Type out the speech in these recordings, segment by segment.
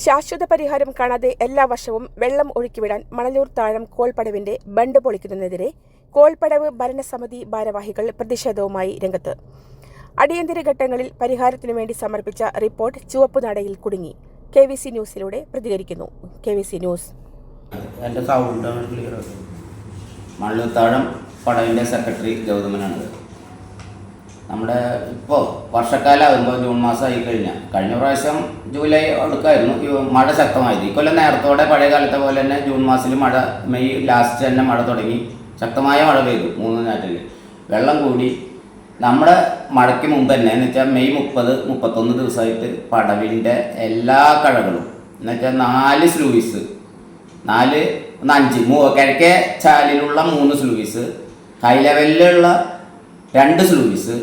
ശാശ്വത പരിഹാരം കാണാതെ എല്ലാ വർഷവും വെള്ളം ഒഴുക്കിവിടാൻ മണലൂർ താഴം കോൾപടവിന്റെ ബണ്ട് പൊളിക്കുന്നതിനെതിരെ കോൾപടവ് ഭരണസമിതി ഭാരവാഹികൾ പ്രതിഷേധവുമായി രംഗത്ത്. അടിയന്തര ഘട്ടങ്ങളിൽ പരിഹാരത്തിനു വേണ്ടി സമർപ്പിച്ച റിപ്പോർട്ട് ചുവപ്പുനാടയിൽ കുടുങ്ങി. കെ വി സി ന്യൂസിലൂടെ പ്രതികരിക്കുന്നു. K V C news. Clear മണ്ണുത്താഴം പടവിന്റെ സെക്രട്ടറി ഗൗതമനാണ് നമ്മുടെ ഇപ്പോൾ വർഷക്കാലമാകുമ്പോൾ ജൂൺ മാസം ആയി കഴിഞ്ഞാൽ കഴിഞ്ഞ പ്രാവശ്യം ജൂലൈ അടുക്കായിരുന്നു. മഴ ശക്തമായത്. ഇക്കൊല്ലം നേരത്തോടെ പഴയ കാലത്തെ പോലെ തന്നെ ജൂൺ മാസത്തിൽ മഴ മെയ് ലാസ്റ്റ് തന്നെ മഴ തുടങ്ങി. ശക്തമായ മഴ പെയ്തു മൂന്ന് നാട്ടിൽ വെള്ളം കൂടി. നമ്മുടെ മഴയ്ക്ക് മുമ്പ് തന്നെ എന്ന് വെച്ചാൽ മെയ് മുപ്പത് മുപ്പത്തൊന്ന് ദിവസമായിട്ട് പടവിന്റെ എല്ലാ കഴകളും. എന്ന് വെച്ചാൽ നാല് സ്ലൂയിസ് നാല് ഒന്ന് അഞ്ച് മൂ കിഴക്കേ ചാലിലുള്ള മൂന്ന് സ്ലൂയിസ് ഹൈ ലെവലിലുള്ള രണ്ട് സ്ലൂയിസ്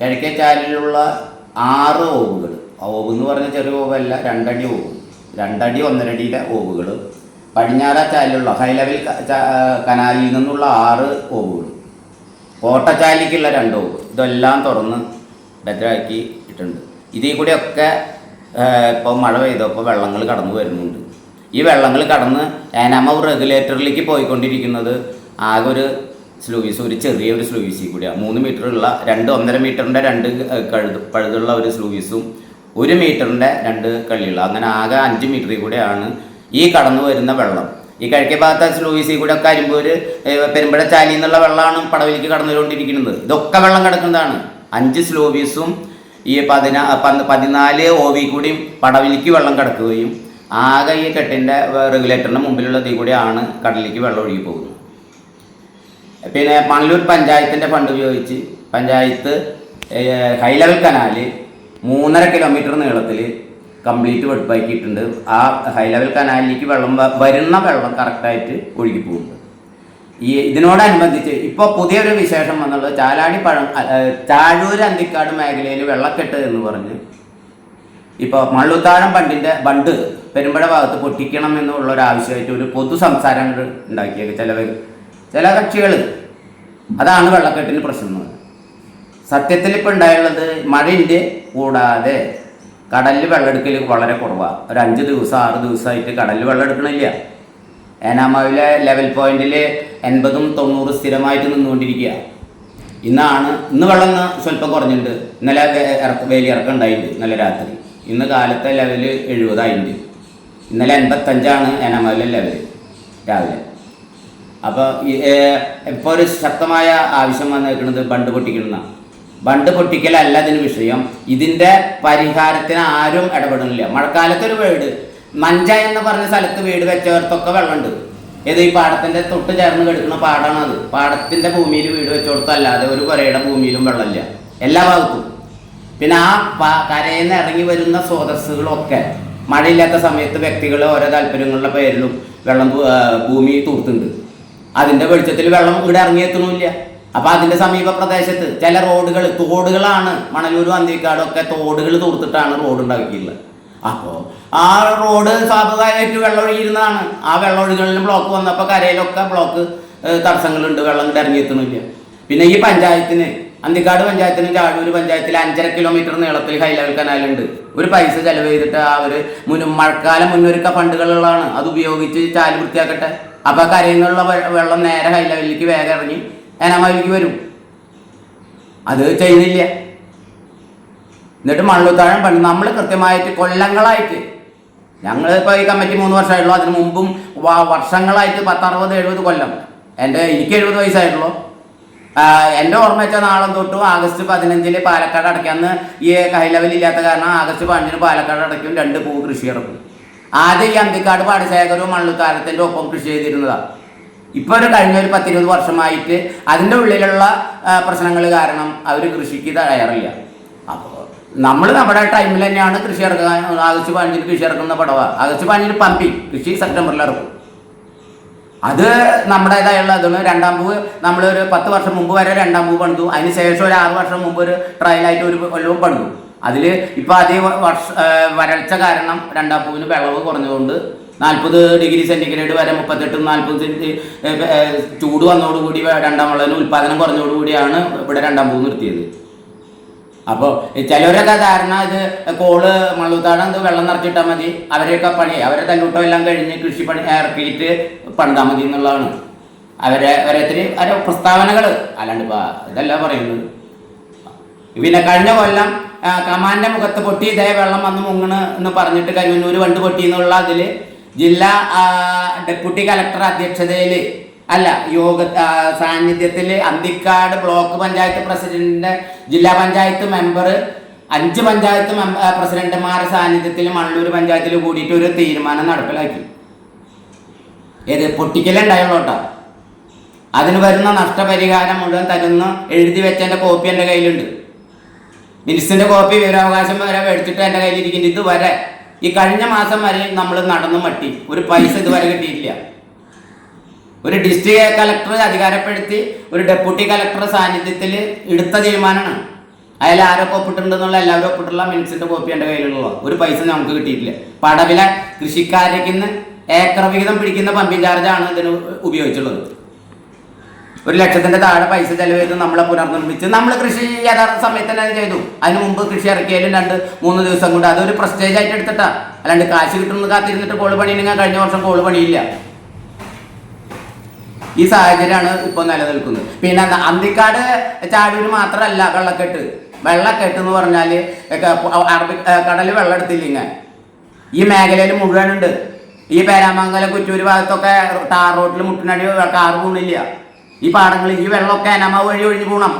കിഴക്കേ ചാലിലുള്ള ആറ് ഓവുകൾ. ഓവ് എന്ന് പറഞ്ഞ ചെറിയ ഓവല്ല രണ്ടടി ഓവ്. രണ്ടടി ഒന്നരടിയുടെ ഓവുകൾ. പടിഞ്ഞാറ ചാലിലുള്ള ഹൈ ലെവൽ കനാലിൽ നിന്നുള്ള ആറ് ഓവുകൾ. കോട്ടച്ചാലിക്കുള്ള രണ്ട് ഓവ്. ഇതെല്ലാം തുറന്ന് ബെറ്ററാക്കി ഇട്ടുണ്ട് ഇതിൽ കൂടെയൊക്കെ ഇപ്പോൾ മഴ പെയ്തപ്പോൾ വെള്ളങ്ങൾ കടന്നു വരുന്നുണ്ട്. ഈ വെള്ളങ്ങൾ കടന്ന് ഏനാമ റെഗുലേറ്ററിലേക്ക് പോയിക്കൊണ്ടിരിക്കുന്നത് ആകെ ഒരു സ്ലൂയിസ് ഒരു ചെറിയ ഒരു സ്ലൂയിസിൽ കൂടിയാണ് മൂന്ന് മീറ്ററുള്ള രണ്ട് ഒന്നര മീറ്ററിന്റെ രണ്ട് കഴുത് പഴുതുള്ള ഒരു സ്ലൂയിസും ഒരു മീറ്ററിന്റെ രണ്ട് കള്ളിയുള്ള അങ്ങനെ ആകെ അഞ്ച് മീറ്ററിൽ കൂടെയാണ് ഈ കടന്നു വരുന്ന വെള്ളം. ഈ കിഴക്കേ ഭാഗത്തെ സ്ലൂയിസിൽ കൂടെ ഒക്കെ അരിമ്പൂര് പെരുമ്പഴ ചാലി എന്നുള്ള വെള്ളമാണ് പടവിലേക്ക് കടന്നുകൊണ്ടിരിക്കുന്നത്. ഇതൊക്കെ വെള്ളം കിടക്കുന്നതാണ്. അഞ്ച് സ്ലൂബീസും ഈ പതിനാ പതിനാല് പതിനാല് ഓവി കൂടിയും പടവിലേക്ക് വെള്ളം കിടക്കുകയും ആകെ ഈ കെട്ടിന്റെ റെഗുലേറ്ററിന്റെ മുമ്പിലുള്ള തീ കൂടെയാണ് കടലിലേക്ക് വെള്ളം ഒഴുകി പോകുന്നത്. പിന്നെ പണലൂർ പഞ്ചായത്തിന്റെ ഫണ്ട് ഉപയോഗിച്ച് പഞ്ചായത്ത് ഹൈ ലെവൽ കനാല് മൂന്നര കിലോമീറ്റർ നീളത്തിൽ കംപ്ലീറ്റ് വെടുപ്പാക്കിയിട്ടുണ്ട് ആ ഹൈ ലെവൽ കനാലിലേക്ക് വെള്ളം വരുന്ന വെള്ളം കറക്റ്റായിട്ട് ഒഴുകി പോകുന്നുണ്ട്. ഈ ഇതിനോടനുബന്ധിച്ച് ഇപ്പോൾ പുതിയൊരു വിശേഷം വന്നുള്ളത് ചാലാടി പഴം ചാഴൂർ അന്തിക്കാട് മേഖലയിൽ വെള്ളക്കെട്ട് എന്ന് പറഞ്ഞ് ഇപ്പോൾ മള്ളുത്താഴം ബണ്ടിന്റെ ബണ്ട് പെരുമ്പഴ ഭാഗത്ത് പൊട്ടിക്കണം എന്നുള്ള ഒരു ആവശ്യമായിട്ട് ഒരു പൊതു സംസാരങ്ങൾ ഉണ്ടാക്കിയത് ചിലവർ ചില കക്ഷികൾ അതാണ് വെള്ളക്കെട്ടിന് പ്രശ്നം. സത്യത്തിൽ ഇപ്പോൾ ഉണ്ടായുള്ളത് മഴയിന്റെ കൂടാതെ കടലിൽ വെള്ളമെടുക്കൽ വളരെ കുറവാണ് ഒരു അഞ്ച് ദിവസം ആറ് ദിവസമായിട്ട് കടലിൽ വെള്ളം എടുക്കണില്ല. ഏനാമാവിലെ ലെവൽ പോയിന്റിൽ എൺപതും തൊണ്ണൂറ് സ്ഥിരമായിട്ട് നിന്നുകൊണ്ടിരിക്കുക ഇന്നാണ് ഇന്ന് വെള്ളം സ്വല്പം കുറഞ്ഞിട്ടുണ്ട്. ഇന്നലെ വേലിയിറക്കം ഉണ്ടായിട്ടുണ്ട് ഇന്നലെ രാത്രി. ഇന്ന് കാലത്തെ ലെവൽ എഴുപതായിട്ടുണ്ട്. ഇന്നലെ എൺപത്തഞ്ചാണ് ഏനാമാവിലെ ലെവൽ രാവിലെ. അപ്പോൾ ഇപ്പോൾ ഒരു ശക്തമായ ആവശ്യം വന്നേക്കുന്നത് ബണ്ട് പൊട്ടിക്കണമെന്നാണ് ബണ്ട് പൊട്ടിക്കലല്ല ഇതിന് വിഷയം. ഇതിന്റെ പരിഹാരത്തിന് ആരും ഇടപെടുന്നില്ല. മഴക്കാലത്തൊരു വീട് മഞ്ച എന്ന് പറഞ്ഞ സ്ഥലത്ത് വീട് വെച്ചവർക്കൊക്കെ വെള്ളമുണ്ട്. ഏത് ഈ പാടത്തിന്റെ തൊട്ട് ചേർന്ന് കിടക്കുന്ന പാടാണ് അത്. പാടത്തിന്റെ ഭൂമിയിൽ വീട് വെച്ചോടത്തല്ലാതെ ഒരു പുരയുടെ ഭൂമിയിലും വെള്ളമില്ല. എല്ലാ ഭാഗത്തും. പിന്നെ ആ കരയിൽ നിന്ന് ഇറങ്ങി വരുന്ന സ്രോതസ്സുകളൊക്കെ മഴയില്ലാത്ത സമയത്ത് വ്യക്തികൾ ഓരോ താല്പര്യങ്ങളുടെ പേരിലും വെള്ളം ഭൂമി തൂർത്തുണ്ട്. അതിന്റെ വെളിച്ചത്തിൽ വെള്ളം ഇവിടെ ഇറങ്ങിയെത്തണില്ല അപ്പോൾ അതിന്റെ സമീപ പ്രദേശത്ത് ചില റോഡുകൾ തോടുകളാണ് മണലൂരും അന്തിക്കാടും ഒക്കെ തോടുകൾ തൂർത്തിട്ടാണ് റോഡ് ഉണ്ടാക്കിയിട്ടുള്ളത്. അപ്പോൾ ആ റോഡ് സ്വാഭാവികമായിട്ട് വെള്ളം ഒഴുകിയിരുന്നതാണ്. ആ വെള്ളം ബ്ലോക്ക് വന്നപ്പോൾ കരയിലൊക്കെ ബ്ലോക്ക് തടസ്സങ്ങളുണ്ട്. വെള്ളം ഇവിടെ ഇറങ്ങിയെത്തണില്ല പിന്നെ ഈ പഞ്ചായത്തിന് അന്തിക്കാട് പഞ്ചായത്തിനും ചാഴൂർ പഞ്ചായത്തിൽ അഞ്ചര കിലോമീറ്റർ നീളത്തിൽ ഹൈ ലെവൽ കനാലുണ്ട് ഒരു പൈസ ചെലവ് ചെയ്തിട്ട് അവർ മുൻ മഴക്കാലം മുന്നൊരുക്ക ഫണ്ടുകളുള്ളതാണ് അത് ഉപയോഗിച്ച് ചാൽ വൃത്തിയാക്കട്ടെ. അപ്പോൾ കരയിൽ നിന്നുള്ള വെള്ളം നേരെ ഹൈ ലെവലിലേക്ക് വേഗം ഇറങ്ങി ഏനാമാവിലേക്ക് വരും. അത് ചെയ്യുന്നില്ല. എന്നിട്ട് മണ്ണുത്താഴം പണ്ട് നമ്മൾ കൃത്യമായിട്ട് കൊല്ലങ്ങളായിട്ട് ഞങ്ങൾ ഇപ്പോൾ ഈ കമ്മിറ്റി മൂന്ന് വർഷമായിട്ടുള്ളൂ. അതിന് മുമ്പും വർഷങ്ങളായിട്ട് പത്തറുപത് എഴുപത് കൊല്ലം. എന്റെ എനിക്ക് എഴുപത് വയസ്സായിട്ടുള്ളൂ. എന്റെ ഓർമ്മ വെച്ചാൽ നാളെ തൊട്ടും ആഗസ്റ്റ് പതിനഞ്ചിന് പാലക്കാട് അടയ്ക്കാന്ന് ഈ ഹൈ ലെവൽ കാരണം ആഗസ്റ്റ് പതിനഞ്ചിന് പാലക്കാട് അടയ്ക്കും. രണ്ട് പൂ കൃഷി ഇറക്കും ആദ്യം ഈ അന്തിക്കാട് പാടശേഖരവും മണ്ണുത്താരത്തിന്റെ ഒപ്പം കൃഷി ചെയ്തിരുന്നതാണ് ഇപ്പോൾ ഒരു കഴിഞ്ഞ ഒരു പത്തിരുപത് വർഷമായിട്ട് അതിന്റെ ഉള്ളിലുള്ള പ്രശ്നങ്ങൾ കാരണം അവർ കൃഷിക്ക് തയ്യാറില്ല. അപ്പോൾ നമ്മൾ നമ്മുടെ ടൈമിൽ തന്നെയാണ് കൃഷി ഇറക്കുക. ആഗസ്റ്റ് പതിനഞ്ചിന് കൃഷി ഇറക്കുന്ന പടവ. ആഗസ്റ്റ് പതിനഞ്ചിന് പമ്പി. കൃഷി സെപ്റ്റംബറിൽ ഇറക്കും. അത് നമ്മുടേതായുള്ള ഇതാണ് രണ്ടാം പൂവ് നമ്മളൊരു പത്ത് വർഷം മുമ്പ് വരെ രണ്ടാം പൂവ് പണിതു. അതിന് ശേഷം ഒരു ആറ് വർഷം മുമ്പ് ഒരു ട്രയലായിട്ട് ഒരു കൊല്ലവും പണിതു. അതിൽ ഇപ്പോൾ അതേ വർഷ വരൾച്ച കാരണം രണ്ടാം പൂവിന് വിളവ് കുറഞ്ഞതുകൊണ്ട് നാൽപ്പത് ഡിഗ്രി സെന്റിഗ്രേഡ് വരെ മുപ്പത്തെട്ടും നാൽപ്പത് ചൂട് വന്നതോടുകൂടി രണ്ടാം വിളവിന് ഉൽപ്പാദനം കുറഞ്ഞതോടുകൂടിയാണ് ഇവിടെ രണ്ടാം പൂവ് നിർത്തിയത്. അപ്പോൾ ചിലവരൊക്കെ ധാരണ ഇത് കോൾ മള്ളുത്താടം ഇത് വെള്ളം നിറച്ചിട്ടാൽ മതി. അവരെയൊക്കെ പണി അവരെ തല്ലൂട്ടം എല്ലാം കഴിഞ്ഞ് കൃഷിപ്പണി ഇറക്കിയിട്ട് പണിതാൽ മതി എന്നുള്ളതാണ്. അവരെ ഓരോരുത്തർ അവരെ പ്രസ്താവനകൾ അല്ലാണ്ട് ഇതല്ല പറയുന്നത്. പിന്നെ കഴിഞ്ഞ കൊല്ലം ആ, കമാന്റെ മുഖത്ത് പൊട്ടി ഇതേ വെള്ളം വന്ന് മുങ്ങണ് എന്ന് പറഞ്ഞിട്ട് കരുവന്നൂർ വണ്ട് പൊട്ടി എന്നുള്ള അതിൽ ജില്ലാ ഡെപ്യൂട്ടി കലക്ടർ അധ്യക്ഷതയിൽ അല്ല യോഗ സാന്നിധ്യത്തിൽ അന്തിക്കാട് ബ്ലോക്ക് പഞ്ചായത്ത് പ്രസിഡന്റിന്റെ ജില്ലാ പഞ്ചായത്ത് മെമ്പർ അഞ്ച് പഞ്ചായത്ത് പ്രസിഡന്റുമാരുടെ സാന്നിധ്യത്തിൽ മണ്ണൂർ പഞ്ചായത്തിൽ കൂടിയിട്ട് ഒരു തീരുമാനം നടപ്പിലാക്കി. ഏത് പൊട്ടിക്കലുണ്ടായുള്ളൂ കേട്ടോ അതിന് വരുന്ന നഷ്ടപരിഹാരം മുഴുവൻ തരുന്ന എഴുതി വെച്ചതിന്റെ കോപ്പി എന്റെ കയ്യിലുണ്ട്. മിനിസ്റ്ററിന്റെ കോപ്പി വിവരാവകാശം വരെ എടുത്തിട്ട് എന്റെ കയ്യിലിരിക്കുന്നത് ഇതുവരെ ഈ കഴിഞ്ഞ മാസം വരെ നമ്മൾ നടന്നു മട്ടി. ഒരു പൈസ ഇതുവരെ കിട്ടിയിട്ടില്ല. ഒരു ഡിസ്ട്രിക്ട് കളക്ടർ അധികാരപ്പെടുത്തി ഒരു ഡെപ്യൂട്ടി കളക്ടറുടെ സാന്നിധ്യത്തിൽ എടുത്ത തീരുമാനമാണ്. അതിൽ ആരൊക്കെ ഒപ്പിട്ടുണ്ടെന്നുള്ള എല്ലാവരും ഒപ്പിട്ടുള്ള മിനിറ്റ്സിന്റെ കോപ്പി എന്റെ കയ്യിലുള്ള ഒരു പൈസ നമുക്ക് കിട്ടിയിട്ടില്ല. പടവില കൃഷിക്കാരേക്ക് ഏക്കർ വിഹിതം പിടിക്കുന്ന പമ്പിങ് ചാർജാണ് ഇതിന് ഉപയോഗിച്ചുള്ളത്. ഒരു ലക്ഷത്തിന്റെ താഴെ പൈസ ചെലവ് ചെയ്ത് നമ്മളെ പുനർനിർമ്മിച്ച് നമ്മൾ കൃഷി യഥാർത്ഥ സമയത്ത് തന്നെ ചെയ്തു. അതിന് മുമ്പ് കൃഷി ഇറക്കിയാലും രണ്ട് മൂന്ന് ദിവസം കൊണ്ട്. അതൊരു പ്രസ്റ്റേജ് ആയിട്ട് എടുത്തിട്ടാ. അല്ലാണ്ട് കാശ് കിട്ടുന്നത് കാത്തിരുന്നിട്ട് കോൾ പണിയുന്നെങ്കിൽ കഴിഞ്ഞ വർഷം കോൾ പണിയില്ല. ഈ സാഹചര്യമാണ് ഇപ്പോൾ നിലനിൽക്കുന്നത്. പിന്നെ അന്തിക്കാട് ചാടൂര് മാത്രമല്ല വെള്ളക്കെട്ട്. വെള്ളക്കെട്ട് എന്ന് പറഞ്ഞാൽ അറബി കടൽ വെള്ളം എടുത്തില്ല ഈ മേഖലയിൽ മുഴുവനുണ്ട്. ഈ പേരാമംഗലം കുറ്റൂര് ഭാഗത്തൊക്കെ ടാർ റോട്ടിൽ മുട്ടിനടി കാർ പോണില്ല ഈ പാടങ്ങൾ ഈ വെള്ളമൊക്കെ ഏനാമാവ് വഴി ഒഴിഞ്ഞു പോകണം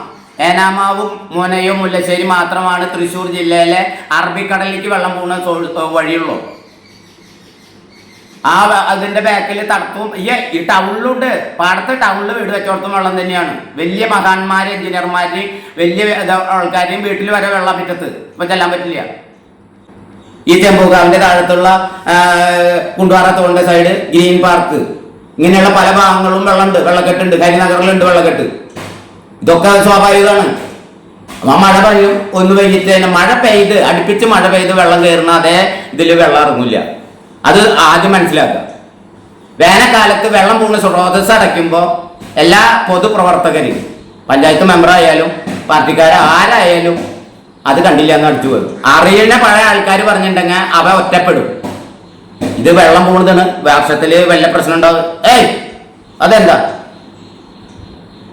ഏനാമാവും മുനയും മുല്ലശ്ശേരി മാത്രമാണ് തൃശ്ശൂർ ജില്ലയിലെ അറബിക്കടലിലേക്ക് വെള്ളം പോകുന്ന വഴിയുള്ളൂ. ആ അതിന്റെ ബാക്കിൽ തടത്തും ഈ ഈ ടൗണിലുണ്ട്. പാടത്ത് ടൗണിൽ വീട് വെച്ചോടത്തും വെള്ളം തന്നെയാണ്. വലിയ മഹാന്മാർ എഞ്ചിനീയർമാരെയും വലിയ ആൾക്കാരെയും വീട്ടിൽ വരെ വെള്ളം പറ്റത്ത് ഇപ്പൊ ചെല്ലാൻ പറ്റില്ല. ഈ ചെമ്പൂക്കാവിന്റെ താഴത്തുള്ള കുണ്ടുവാറത്തോളിന്റെ സൈഡ് ഗ്രീൻ പാർക്ക്. ഇങ്ങനെയുള്ള പല ഭാഗങ്ങളും വെള്ളമുണ്ട് വെള്ളക്കെട്ടുണ്ട് കരിനഗറിലുണ്ട് വെള്ളക്കെട്ട്. ഇതൊക്കെ സ്വാഭാവികമാണ്. ആ മഴ പെയ്യും. ഒന്ന് പെയ്തിട്ട് തന്നെ മഴ പെയ്ത് അടുപ്പിച്ച് മഴ പെയ്ത് വെള്ളം കയറുന്ന അതേ ഇതിൽ വെള്ളം ഇറങ്ങില്ല. അത് ആദ്യം മനസ്സിലാക്കുക. വേനൽക്കാലത്ത് വെള്ളം പോകുന്ന സ്രോതസ് അടയ്ക്കുമ്പോൾ എല്ലാ പൊതുപ്രവർത്തകരും പഞ്ചായത്ത് മെമ്പറായാലും പാർട്ടിക്കാർ ആരായാലും അത് കണ്ടില്ല എന്ന് അടിച്ചു പോകും അറിയുന്ന പഴയ ആൾക്കാർ പറഞ്ഞിട്ടുണ്ടെങ്കിൽ അവ ഒറ്റപ്പെടും. ഇത് വെള്ളം പോകുന്നതാണ് വർഷത്തിൽ വല്ല പ്രശ്നം ഉണ്ടാവും. ഏയ് അതെന്താ?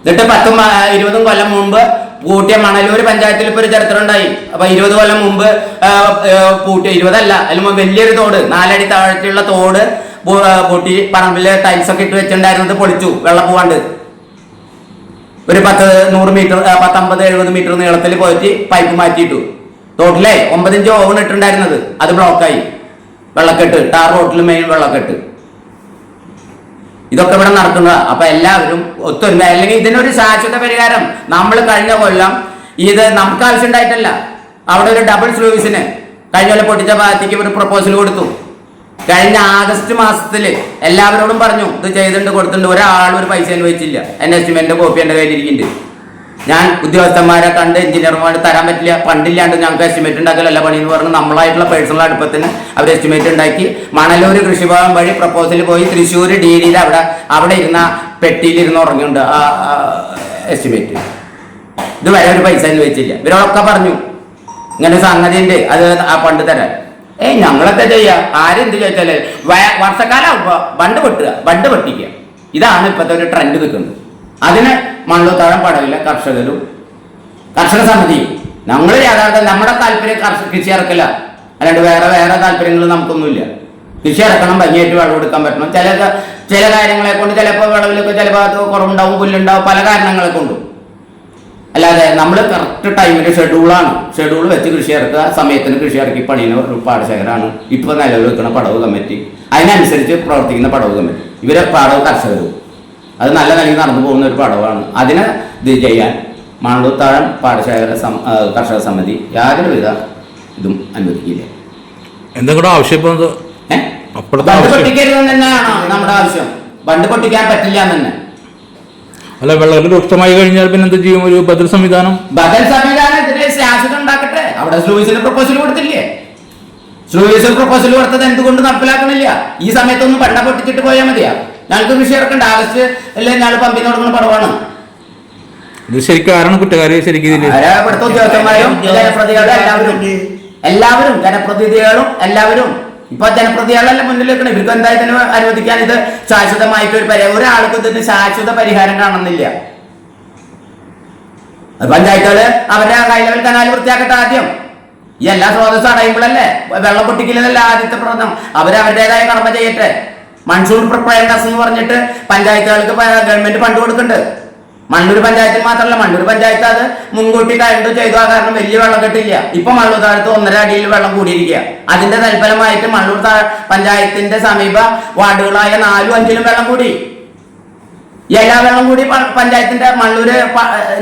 എന്നിട്ട് പത്തും ഇരുപതും കൊല്ലം മുമ്പ് പൂട്ടിയ മണലൂർ പഞ്ചായത്തിൽ ഇപ്പൊ ഒരു ചരിത്രം ഉണ്ടായി. അപ്പൊ ഇരുപത് കൊല്ലം മുമ്പ് പൂട്ടിയ ഇരുപതല്ല അതിന് വലിയൊരു തോട് നാലടി താഴത്തുള്ള തോട് പൂട്ടി പറമ്പിൽ ടൈൽസ് ഒക്കെ ഇട്ട് വെച്ചിട്ടുണ്ടായിരുന്നത് പൊളിച്ചു വെള്ളം പോവാണ്ട്. ഒരു പത്ത് നൂറ് മീറ്റർ പത്തമ്പത് എഴുപത് മീറ്റർ നീളത്തിൽ പോയിട്ട് പൈപ്പ് മാറ്റിയിട്ടു. തോട്ടിലെ ഒമ്പതിഞ്ച് ഓവൺ ഇട്ടുണ്ടായിരുന്നത് അത് ബ്ലോക്കായി വെള്ളക്കെട്ട് ടാർ റോട്ടിൽ മെയിൻ വെള്ളക്കെട്ട്. ഇതൊക്കെ ഇവിടെ നടക്കുന്നത് അപ്പൊ എല്ലാവരും ഒത്തൊരുമ അല്ലെങ്കിൽ ഇതിനൊരു ശാശ്വത പരിഹാരം. നമ്മൾ കഴിഞ്ഞ കൊല്ലം ഇത് നമുക്ക് ആവശ്യം ഉണ്ടായിട്ടല്ല അവിടെ ഒരു ഡബിൾ സർവീസിന് കഴിഞ്ഞ കൊല്ലം പൊട്ടിച്ച ഭാഗത്തേക്ക് ഒരു പ്രപ്പോസൽ കൊടുത്തു. കഴിഞ്ഞ ആഗസ്റ്റ് മാസത്തിൽ എല്ലാവരോടും പറഞ്ഞു ഇത് ചെയ്തിട്ടുണ്ട് കൊടുത്തിട്ടുണ്ട്. ഒരാളും ഒരു പൈസ അനുവദിച്ചില്ല. എൻ എസ്റ്റിമെന്റ് കോപ്പി എന്റെ കയ്യിലിരിക്കുന്നുണ്ട്. ഞാൻ ഉദ്യോഗസ്ഥന്മാരെ കണ്ട് എഞ്ചിനീയർമാർ തരാൻ പറ്റില്ല പണ്ടില്ലാണ്ട് ഞങ്ങൾക്ക് എസ്റ്റിമേറ്റ് ഉണ്ടാക്കലല്ല പണി എന്ന് പറഞ്ഞ് നമ്മളായിട്ടുള്ള പേഴ്സണൽ അടുപ്പത്തിന് അവർ എസ്റ്റിമേറ്റ് ഉണ്ടാക്കി. മണലൂർ കൃഷിഭവൻ വഴി പ്രപ്പോസൽ പോയി തൃശ്ശൂർ ഡി ഡിയിൽ അവിടെ അവിടെ ഇരുന്ന പെട്ടിയിൽ ഇരുന്ന് ഉറങ്ങിയുണ്ട് ആ എസ്റ്റിമേറ്റ് ഇത് വരെ ഒരു പൈസ വെച്ചില്ല. ഇവരോടൊക്കെ പറഞ്ഞു ഇങ്ങനെ സംഗതി ഉണ്ട് അത് ആ പണ്ട് തരാൻ. ഏയ് ഞങ്ങളൊക്കെ ചെയ്യാം? ആരെന്ത് ചോദിച്ചാലേ വർഷക്കാലം ബണ്ട് പൊട്ടുക ബണ്ട് പൊട്ടിക്കുക ഇതാണ് ഇപ്പോഴത്തെ ഒരു ട്രെൻഡ് നിൽക്കുന്നത്. അതിന് മണ്ണുത്താഴം പടവില്ല കർഷകരും കർഷക സമിതിയും. നമ്മൾ യഥാർത്ഥം നമ്മുടെ താല്പര്യം കർഷക കൃഷി ഇറക്കില്ല. അല്ലാണ്ട് വേറെ വേറെ താല്പര്യങ്ങൾ നമുക്കൊന്നുമില്ല. കൃഷി ഇറക്കണം ഭംഗിയായിട്ട് വെള്ളം എടുക്കാൻ പറ്റണം. ചില ചില കാര്യങ്ങളെ കൊണ്ട് ചിലപ്പോൾ വിളവിലൊക്കെ ചില ഭാഗത്ത് കുറവുണ്ടാവും പുല്ലുണ്ടാവും പല കാരണങ്ങളെ കൊണ്ടും. അല്ലാതെ നമ്മൾ കറക്റ്റ് ടൈമിൽ ഷെഡ്യൂളാണ് ഷെഡ്യൂൾ വെച്ച് കൃഷി ഇറക്കുക. സമയത്തിന് കൃഷി ഇറക്കി പണിയുന്ന ഒരു പാടശേഖരമാണ് ഇപ്പോൾ നിലവിൽ വെക്കുന്ന പടവ് കമ്മിറ്റി. അതിനനുസരിച്ച് പ്രവർത്തിക്കുന്ന പടവ് കമ്മിറ്റി. ഇവരെ പടവ് കർഷകരും. അത് നല്ല നിലയിൽ നടന്നു പോകുന്ന ഒരു പടവാണ്. അതിനെ ഇത് ചെയ്യാൻ മാണ്ടൂത്താഴം പാടശേഖര കർഷക സമിതി യാതൊരുവിധ ഇതും അനുവദിക്കില്ല. എന്തെങ്കിലും ആവശ്യപ്പെടുന്നത് ബണ്ട് പൊട്ടിക്കരുതെന്ന് തന്നെയാണോ നമ്മുടെ ആവശ്യം? ബണ്ട് പൊട്ടിക്കാൻ പറ്റില്ല എന്ന് തന്നെ. അല്ല വെള്ളം രൂക്ഷമായി കഴിഞ്ഞാൽ പിന്നെ എന്ത് ചെയ്യും? ഒരു ബദൽ സംവിധാനം? ബദൽ സംവിധാനത്തിന് ശാശ്വതം ഉണ്ടാക്കട്ടെ. അവിടെ സ്ലൂയിസിന് പ്രപ്പോസൽ കൊടുത്തില്ലേ? സ്ലൂയിസിൽ പ്രപ്പോസൽ കൊടുത്തത് എന്തുകൊണ്ട് നടപ്പിലാക്കണില്ല? ഈ സമയത്തൊന്നും പണ്ട പൊട്ടിച്ചിട്ട് പോയാൽ മതിയാ. ഞങ്ങൾക്ക് വിഷയം ഇറക്കണ്ട ആഗസ്റ്റ് അല്ലെ ഞങ്ങൾ പമ്പിന് തുടങ്ങുന്ന പടവാണ് ഇത് ശരിക്കും ആരാണ് കുറ്റക്കാരി ശരിക്കും ഇവിടുത്തെ ഉദ്യോഗസ്ഥന്മാരും എല്ലാവരും. എല്ലാവരും ജനപ്രതിനിധികളും എല്ലാവരും. ഇപ്പൊ ജനപ്രതിനിധികളെല്ലാം മുന്നിൽ നിൽക്കണം. ഇവർക്ക് എന്തായാലും അനുവദിക്കാൻ ഇത് ശാശ്വതമായിട്ട് ഒരു പരിഹാരം. ഒരാൾക്ക് ഇതിന് ശാശ്വത പരിഹാരം കാണുന്നില്ല. പഞ്ചായത്തുകൾ പഞ്ചായത്തുകൾ അവരുടെ ഹൈ ലെവൽ കനാൽ വൃത്തിയാക്കട്ടെ ആദ്യം. ഈ എല്ലാ സ്രോതസ്സും അടയുമ്പോഴല്ലേ? വെള്ളം പൊട്ടിക്കില്ലെന്നല്ല ആദ്യത്തെ പ്രവർത്തനം അവരവരുടേതായ അവരുടേതായ കടമ ചെയ്യട്ടെ. മൺസൂൺ പ്രിപ്പയർനെസ് എന്ന് പറഞ്ഞിട്ട് പഞ്ചായത്തുകൾക്ക് ഗവൺമെന്റ് ഫണ്ട് കൊടുക്കുന്നുണ്ട്. മണ്ണൂർ പഞ്ചായത്തിൽ മാത്രമല്ല മണ്ണൂർ പഞ്ചായത്ത് അത് മുൻകൂട്ടി കണ്ടു ചെയ്തു. ആ കാരണം വലിയ വെള്ളം കെട്ടില്ല. ഇപ്പൊ മണ്ണൂർ താഴത്ത് ഒന്നര അടിയിൽ വെള്ളം കൂടിയിരിക്കുക അതിന്റെ തൽഫലമായിട്ട് മണ്ണൂർ പഞ്ചായത്തിന്റെ സമീപ വാർഡുകളായ നാലും അഞ്ചിലും വെള്ളം കൂടി. എല്ലാ വെള്ളം കൂടി പഞ്ചായത്തിന്റെ മണ്ണൂര്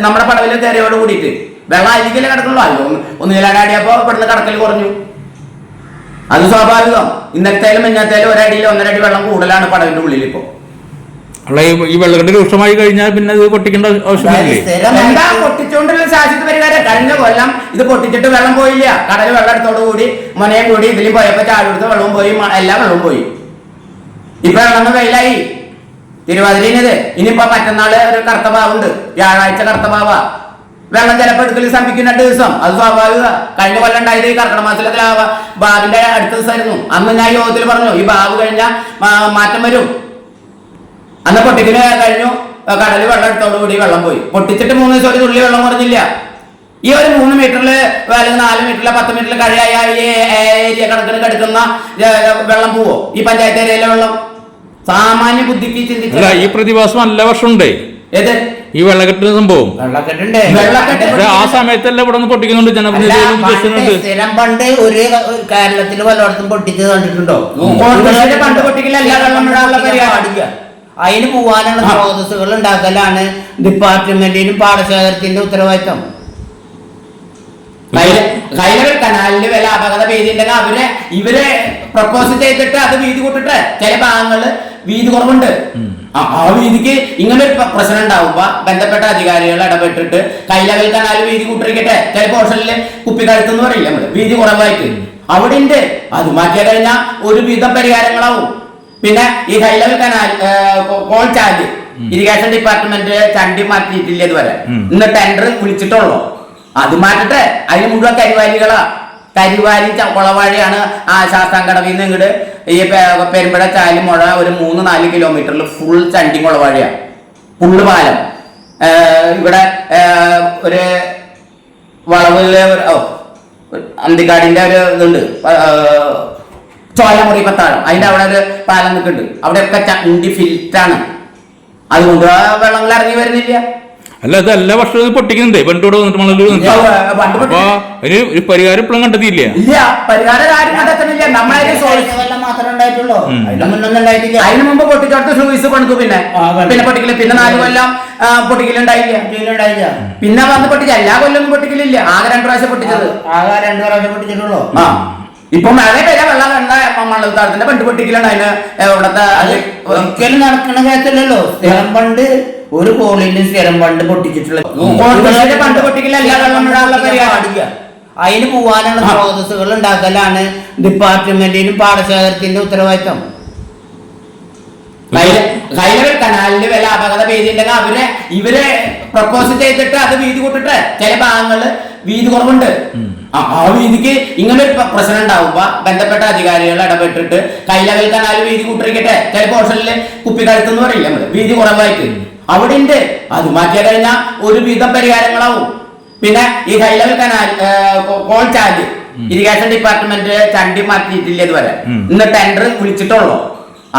നമ്മുടെ പടവിൽ കയറിയോട് കൂടിയിട്ട്. വെള്ളം അരികിലേ കിടക്കുള്ളൂ. അല്ലോ ഒന്നിലാടിയപ്പോ ഇവിടുന്ന് കടക്കൽ കുറഞ്ഞു. അത് സ്വാഭാവികം. ഇന്നത്തേലും ഇന്നത്തേലും ഒരടിയിൽ ഒന്നരടി വെള്ളം കൂടുതലാണ് പടവിന്റെ ഉള്ളിൽ ഇപ്പോ ഈ- വെള്ളത്തിന്റെ വെള്ളക്കെട്ട് രൂക്ഷമായി കഴിഞ്ഞാൽ പിന്നെ ഇത് പൊട്ടിക്കേണ്ട ആവശ്യമില്ലേ എന്താ പൊട്ടിച്ചുകൊണ്ടുള്ള ശാശ്വത പരിഹാരം? കഴിഞ്ഞ കൊല്ലം ഇത് പൊട്ടിച്ചിട്ട് വെള്ളം പോയില്ല. കടൽ വെള്ളം എടുത്തോട് കൂടി മുനയും കൂടി ഇതിലും പോയപ്പോ ചാടുത്ത വെള്ളവും പോയി എല്ലാ വെള്ളവും പോയി. ഇപ്പൊ വെള്ളം വെയിലായി. തിരുവാതിരയിനത് ഇനിയിപ്പോ മറ്റന്നാൾ ഒരു കർത്തഭാവുണ്ട് വ്യാഴാഴ്ച കർത്തഭാവ വെള്ളം ചിലപ്പോൾ എടുക്കൽ സംഭവിക്കുന്ന രണ്ട് ദിവസം. അത് സ്വാഭാവിക കഴിഞ്ഞ കൊല്ലം ഉണ്ടായത് ഈ കർക്കിടക മാസത്തിലെ ബാബിന്റെ അടുത്ത ദിവസമായിരുന്നു അന്ന് ഞാൻ യോഗത്തിൽ പറഞ്ഞു ഈ ബാബ് കഴിഞ്ഞ മാറ്റം വരും. അന്ന് പൊട്ടിക്കൽ കഴിഞ്ഞു. കടലിൽ വെള്ളം എടുത്തോട് കൂടി വെള്ളം പോയി. പൊട്ടിച്ചിട്ട് മൂന്ന് ദിവസം ഒരു തുള്ളി വെള്ളം കുറഞ്ഞില്ല. ഈ ഒരു മൂന്ന് മീറ്ററിൽ അല്ലെങ്കിൽ നാല് മീറ്ററിലെ പത്ത് മീറ്ററിൽ കഴിയായ ഈ ഏരിയ കണക്കിന് കിടക്കുന്ന വെള്ളം പോവോ? ഈ പഞ്ചായത്ത് ഏരിയയിലെ വെള്ളം? സാമാന്യ ബുദ്ധിക്ക് ചിന്തിച്ചു ചിന്തിച്ച ഈ പ്രതിഭാസം നല്ല വർഷമുണ്ടേ. ഏത്? ഈ വെള്ളക്കെട്ടിന് സംഭവം. വെള്ളക്കെട്ടുണ്ട്. വെള്ളക്കെട്ട് പക്ഷെ ആ സമയത്തല്ല ഇവിടെ നിന്ന് പൊട്ടിക്കുന്നുണ്ട്? ജനപ്രതിനിധികളും പണ്ട് പണ്ട് ഒരു കേരളത്തിൽ പലയിടത്തും പൊട്ടിച്ചത് കണ്ടിട്ടുണ്ടോ? പണ്ട് പാടില്ല. അതിന് പോവാനുള്ള. സ്രോതസ്സുകൾ ഉണ്ടാക്കലാണ് ഡിപ്പാർട്ട്മെന്റിനും പാടശേഖരത്തിന്റെ ഉത്തരവാദിത്തം കൈലകൾ കനാലിന്റെ വില അപകട ഭീതി ഉണ്ടെങ്കിൽ അവരെ ഇവരെ പ്രപ്പോസ് ചെയ്തിട്ട് അത് വീതി കൂട്ടിട്ട് ചില ഭാഗങ്ങളിൽ വീതി കുറവുണ്ട്. ആ വീതിക്ക് ഇങ്ങനെ ഒരു പ്രശ്നം ഉണ്ടാവുമ്പോ ബന്ധപ്പെട്ട അധികാരികൾ ഇടപെട്ടിട്ട് കൈലകൾ കനാൽ വീതി കൂട്ടിരിക്കട്ടെ ചില പോർഷനിൽ കുപ്പിക്കഴുത്ത് എന്ന് പറയില്ല നമ്മൾ? വീതി കുറവായിട്ട്. അവിടെ ഉണ്ട് അത് മാറ്റിയ കഴിഞ്ഞാൽ ഒരു വിധ പരിഹാരങ്ങളാവും. പിന്നെ ഈ ഹൈലെവൽ കനാൽ കോൾ ചാർജ് ഇറിഗേഷൻ ഡിപ്പാർട്ട്മെന്റ് ചണ്ടി മാറ്റിയിട്ടില്ല ഇതുവരെ. ഇന്ന് ടെൻഡർ വിളിച്ചിട്ടുള്ളൂ. അത് മാറ്റട്ടെ. അതിന് മുഴുവൻ കരിവാലികളാ ച- കുളവാഴിയാണ് ആ ശാസ്താംകടവിൽ നിന്ന് ഇങ്ങോട്ട് ഈ പെരുമ്പഴ ചാലി മുഴ ഒരു മൂന്ന് നാല് കിലോമീറ്ററിൽ ഫുൾ ചണ്ടി കുളവാഴിയാ. ഫുള്ള് പാലം. ഇവിടെ ഒരു വളവിലെ അന്തിക്കാടിന്റെ ഒരു ഇതുണ്ട്. ചോലമുറി പത്താഴം അതിന്റെ അവിടെ ഒരു പാലം നിൽക്കുന്നുണ്ട് അവിടെയൊക്കെ ചണ്ടി ഫിൽറ്റാണ് അതുകൊണ്ട് വെള്ളങ്ങൾ ഇറങ്ങി വരുന്നില്ല. അല്ല ഇത് എല്ലാ വർഷവും പൊട്ടിക്കുന്നുണ്ട്. പണ്ടോട് വന്നിട്ട് മണലൂർ അപ്പൊ അതിന് ഒരു പരിഹാരം ഇപ്പോഴും കണ്ടെത്തിയില്ല ഇല്ല പരിഹാരം ആരും കണ്ടെത്തുന്നില്ല നമ്മളതിന് സോഴ്സ് മാത്രമേ ഉണ്ടായിട്ടുള്ളൂ. ഉം. ഉണ്ടായിട്ടില്ല. അതിന് മുമ്പ് പൊട്ടിച്ചോടത്ത് ഷൂസ് പണിതു പിന്നെ. പൊട്ടിക്കില്ല. പിന്നെ നാല് കൊല്ലം പൊട്ടിക്കലുണ്ടായില്ല. പിന്നെ വന്ന് പൊട്ടിച്ച എല്ലാ കൊല്ലം പൊട്ടിക്കലില്ല. ആകെ രണ്ടു പ്രാവശ്യം പൊട്ടിച്ചത്. ആകെ രണ്ടു പ്രാവശ്യം പൊട്ടിച്ചിട്ടുള്ളൂ. ആ. ഇപ്പൊ മഴ പെയ്ത വെള്ളം കണ്ട മണ്ണത്താളത്തിന്റെ പണ്ട് പൊട്ടിക്കലുണ്ട് അതിന് ഇവിടത്തെ അത് ഒരിക്കലും നടക്കണ കേസല്ലല്ലോ സ്ഥലം പണ്ട് ഒരു കോളിന്റെ സ്ഥിരം പണ്ട് പൊട്ടിച്ചിട്ടുള്ള പണ്ട് അതിന് പോവാനുള്ള. സ്രോതസ്സുകൾ ഉണ്ടാക്കലാണ് ഡിപ്പാർട്ട്മെന്റിനും പാടശേഖരത്തിന്റെ ഉത്തരവാദിത്തം കനാലിന്റെ വില അപകട പെയ്തിട്ടുണ്ടെങ്കിൽ അവരെ ഇവരെ പ്രപ്പോസ് ചെയ്തിട്ട് അത് വീതി കൂട്ടിട്ട് ചില ഭാഗങ്ങൾ വീതി കുറവുണ്ട്. ആ ആ വീതിക്ക് ഇങ്ങനെ ഒരു പ്ര- പ്രശ്നം ഉണ്ടാവുമ്പോ ബന്ധപ്പെട്ട അധികാരികൾ ഇടപെട്ടിട്ട് കൈലകൾ കനാൽ വീതി കൂട്ടിരിക്കട്ടെ ചില പോർഷനിൽ കുപ്പി എന്ന് പറയില്ല നമ്മൾ? വീതി കുറവായിട്ട്. അവിടെ ഉണ്ട് അത് മാറ്റിയ കഴിഞ്ഞാൽ ഒരു വിധ പരിഹാരങ്ങളാവും. പിന്നെ ഈ ഹൈലവൽ കനാൽ കോൾ ചാർജ് ഇറിഗേഷൻ ഡിപ്പാർട്ട്മെന്റ് ചണ്ടി മാറ്റിയിട്ടില്ല ഇതുവരെ. ഇന്ന് ടെൻഡർ വിളിച്ചിട്ടുള്ളൂ.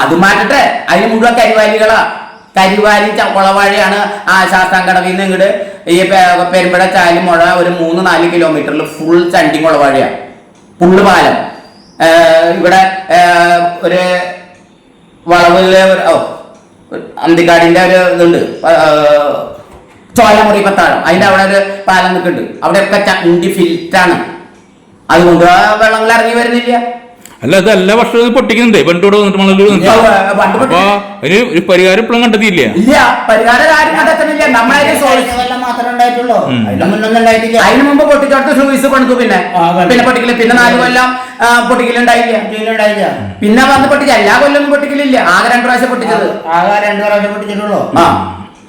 അത് മാറ്റട്ടെ അതിന് മുഴുവൻ കരിവാലികളാ. കരിവാലി കുളവാഴിയാണ് ആ ശാസ്താംകടവിൽ നിന്ന് ഇങ്ങോട്ട് ഈ പെരുമ്പഴ ചാലി മുഴ ഒരു മൂന്ന് നാല് കിലോമീറ്ററിൽ ഫുൾ ചണ്ടി കുളവാഴിയാണ് ഫുള്ള് പാലം. ഇവിടെ ഒരു വളവിലെ ഓ, അന്തിക്കാടിന്റെ ഒരു ഇതുണ്ട്. ചോലമുറി പത്താഴം. അതിന്റെ അവിടെ ഒരു പാലം നിൽക്കുന്നുണ്ട്. അവിടെയൊക്കെ ചണ്ടി ഫിൽറ്റാണ് അതുകൊണ്ട് വെള്ളങ്ങൾ ഇറങ്ങി വരുന്നില്ല. അല്ല അത് എല്ലാ വർഷവും പൊട്ടിക്കുന്നുണ്ട്. പൊട്ടിക്കുന്നുണ്ടേ വന്നിട്ട് മണലൂർ പണ്ട് അപ്പൊ അതിന് ഒരു പരിഹാരം ഇപ്പോഴും കണ്ടെത്തിയില്ല അതിന് മുമ്പ് പൊട്ടിച്ചോടത്ത് പണിതു പിന്നെ. പൊട്ടിക്കില്ല. പിന്നെ നാല് കൊല്ലം പൊട്ടിക്കലുണ്ടായില്ല ഉണ്ടായില്ല. പിന്നെ വന്ന് പൊട്ടിച്ച എല്ലാ കൊല്ലം പൊട്ടിക്കലില്ല. ആകെ രണ്ടു പ്രാവശ്യം പൊട്ടിച്ചത്. ആകെ രണ്ടു പ്രാവശ്യം പൊട്ടിച്ചിട്ടുള്ളൂ. ആ.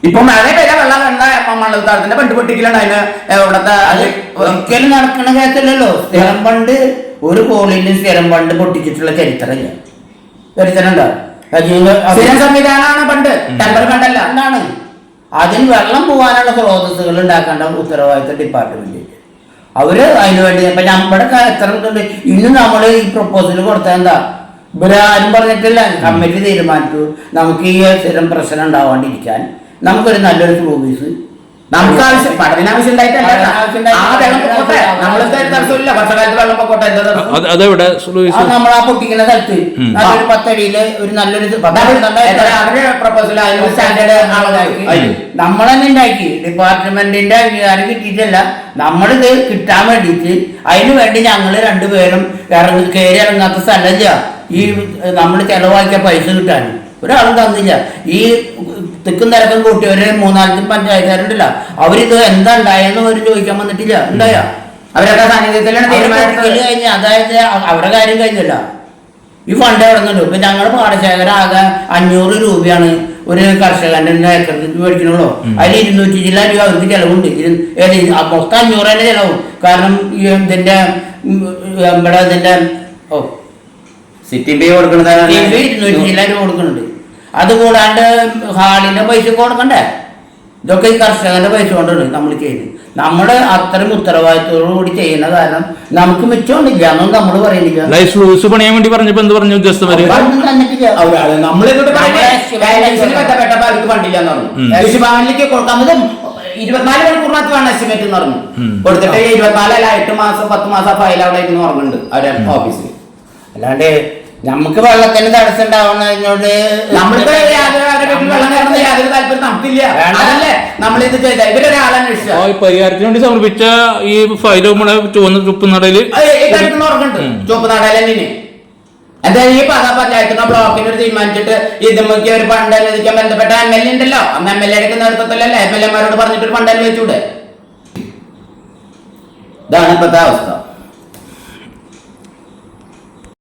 ഇപ്പൊ മഴ പെയ്ത വെള്ളം കണ്ട മണ്ണുത്താഴത്തിന്റെ പണ്ട് പൊട്ടിക്കലുണ്ട് അതിന് ഇവിടത്തെ ഒരിക്കലും നടക്കണ കേസല്ലോ സ്ഥിരം ഫണ്ട് ഒരു കോളിന്റെ സ്ഥിരം പണ്ട് പൊട്ടിച്ചിട്ടുള്ള ചരിത്രമില്ല ചരിത്രം ഉണ്ടോ? സ്ഥിരം സംവിധാനമാണ് പണ്ട്. ടെമ്പർ കണ്ടല്ല എന്താണ് അതിന് വെള്ളം പോകാനുള്ള സ്രോതസ്സുകൾ ഉണ്ടാക്കേണ്ട ഉത്തരവാദിത്ത ഡിപ്പാർട്ട്മെന്റ് അവർ അതിന് വേണ്ടി ഇപ്പൊ നമ്മുടെ എത്ര ഇന്ന് നമ്മൾ ഈ പ്രപ്പോസൽ കൊടുത്താൽ എന്താ? ഇവരാരും ആരും പറഞ്ഞിട്ടില്ല. കമ്മിറ്റി തീരുമാനിച്ചു. നമുക്ക് ഈ സ്ഥിരം പ്രശ്നം ഉണ്ടാവാണ്ടിരിക്കാൻ നമുക്കൊരു നല്ലൊരു സർവീസ് നമുക്ക് ആവശ്യം പഠന ആവശ്യം ഉണ്ടായിട്ടല്ല ആ വെള്ളം പൊക്കോട്ടെ. നമ്മളിത് തടസ്സമില്ല വർഷകാലത്ത് വെള്ളം പൊക്കോട്ടെ എന്താ തടസ്സം? അതെവിടെ ആ നമ്മൾ ആ പൊട്ടിക്കുന്ന സ്ഥലത്ത്. നല്ലൊരു പത്തടിയിൽ ഒരു നല്ലൊരു അവരുടെ പ്രപ്പോസൽ സ്റ്റാൻഡേർഡ് ആളായി നമ്മൾ തന്നെ ഉണ്ടാക്കി. ഡിപ്പാർട്ട്മെന്റിന്റെ അംഗീകാരം കിട്ടിയിട്ടല്ല. നമ്മളിത് കിട്ടാൻ വേണ്ടിയിട്ട് അതിന് വേണ്ടി ഞങ്ങൾ രണ്ടുപേരും ഇറങ്ങി കയറി ഇറങ്ങാത്ത സ്ഥലമില്ല ഈ നമ്മൾ ചെലവാക്കിയ പൈസ കിട്ടാൻ ഒരാളും തന്നില്ല. ഈ തിക്കും തിരക്കും കൂട്ടിയവര് മൂന്നാലും പഞ്ചായത്തുകാരുണ്ടല്ല. അവരിത് എന്താ ഉണ്ടായെന്ന് അവർ ചോദിക്കാൻ വന്നിട്ടില്ല. ഉണ്ടായ അവരൊക്കെ സാന്നിധ്യത്തിലാണ് തീരുമാനം കഴിഞ്ഞ അതായത് അവരുടെ കാര്യം കഴിഞ്ഞല്ല. ഈ ഫണ്ട് എവിടെ നിന്നുണ്ട്? ഇപ്പൊ ഞങ്ങൾ പാടശേഖരം ആകെ അഞ്ഞൂറ് രൂപയാണ് ഒരു കർഷകന്റെ ഏക്കറിന് മേടിക്കണുള്ളൂ. അതിൽ ഇരുന്നൂറ്റി ചില്ല രൂപ അവർക്ക് ചെലവുണ്ട്. മൊത്തം അഞ്ഞൂറ് തന്നെ ചെലവും. കാരണം ഇതിന്റെ ഇവിടെ ഇതിന്റെ ഓ സിറ്റി ബി ഇരുന്നൂറ്റി ചില്ല രൂപ കൊടുക്കുന്നുണ്ട് അത് ഹാളിന്റെ ഹാളിന്റെ പൈസ കൊടുക്കണ്ടേ? ഇതൊക്കെ ഈ കർഷകന്റെ പൈസ കൊണ്ടാണ് നമ്മൾ ചെയ്യുന്നത്. നമ്മൾ അത്രയും ഉത്തരവാദിത്തോടു കൂടി ചെയ്യുന്ന കാരണം നമുക്ക് മിച്ചമുണ്ടില്ല എന്നൊന്നും നമ്മൾ പറയുന്നില്ല ലൈഫ് ലൂയിസ് പണിയാൻ വേണ്ടി പറഞ്ഞപ്പോ എന്ത് പറഞ്ഞു. കൃഷിഭവനിലേക്ക് ഇരുപത്തിനാല് മണിക്കൂറിനകത്ത് വേണം എസ്റ്റിമേറ്റ് എന്ന് പറഞ്ഞു. കൊടുത്തിട്ട് ഇരുപത്തിനാലല്ല എട്ട് മാസം പത്ത് മാസം ഫയൽ അവിടെ ഇരുന്ന് പറഞ്ഞിട്ടുണ്ട് അവരെ ഓഫീസിൽ അല്ലാണ്ട് നമുക്ക് വെള്ളത്തിന് തടസ്സം ഉണ്ടാവുന്നതിനോട് നമ്മൾക്ക് യാതൊരു അവരുടെ വീട്ടിൽ വെള്ളം കയറുന്ന താല്പര്യം നമുക്കില്ല. അതല്ലേ? നമ്മളിത് ചെയ്ത ഇവരൊരാളെ അന്വേഷിച്ച ആ, ഈ പരിഹാരത്തിന് വേണ്ടി സമർപ്പിച്ച ഈ ഫയൽ നമ്മുടെ ചുവന്ന ചുപ്പ് നടയിൽ ചുപ്പ് ഉറങ്ങുന്നുണ്ട്. നാടാലെന്നെ എന്തായാലും ഈ പാത പഞ്ചായത്തിനോ ബ്ലോക്കിനോ ഒരു തീരുമാനിച്ചിട്ട് ഇത് നമുക്ക് ഒരു ഫണ്ട് അനുവദിക്കാൻ ബന്ധപ്പെട്ട എം എൽ എ ഉണ്ടല്ലോ. അന്ന് എം എൽ എയുടെ നേതൃത്വത്തിലല്ലേ? എം എൽ എമാരോട് പറഞ്ഞിട്ട് ഒരു ഫണ്ട് അനുവദിച്ചൂടെ ഇതാണ് ഇപ്പോഴത്തെ അവസ്ഥ.